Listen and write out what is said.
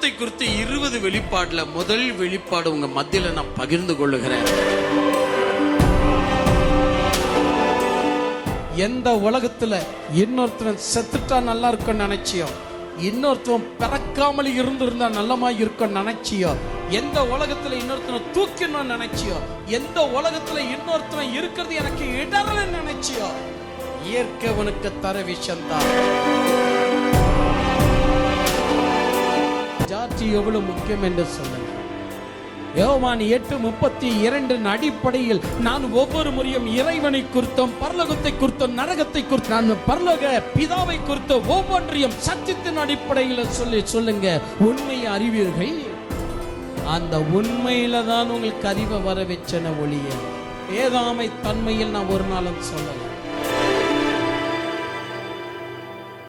நரகத்தை குறித்து இருபது வெளிப்பாடுல முதல் வெளிப்பாடு உங்க மத்தியில நான் பகிர்ந்து கொள்ளுகிறேன். எந்த உலகத்துல இன்னொருத்தன் செத்துட்டா நல்லா இருக்கும்னு நினைச்சியோ இன்னொருத்தன் பிறக்காமல் இருந்திருந்தா நல்லமா இருக்கும் நினைச்சியோ எந்த உலகத்துல இன்னொருத்தனை தூக்கணும்னு நினைச்சியோ எந்த உலகத்துல இன்னொருத்தன் இருக்கிறது எனக்கு இடரல நினைச்சியோ இயற்கை உனக்கு தர விஷயம்தான் ஜாதி எவ்வளவு முக்கியம் என்று சொல்லுங்க யோவான் எட்டு முப்பத்தி இரண்டின் அடிப்படையில் நான் ஒவ்வொரு முறையும் இறைவனை குறித்தும் பரலோகத்தை குறித்தும் நரகத்தை குறித்து நான் பரலோக பிதாவை குறித்து ஒவ்வொன்றையும் சத்தியத்தின் அடிப்படையில் சொல்லி சொல்லுங்க. உண்மையை அறிவீர்கள்? அந்த உண்மையில தான் உங்களுக்கு அறிவை வர வச்சன ஒளிய. ஏதாமை தன்மையில் நான் ஒரு நாளும் சொல்லல.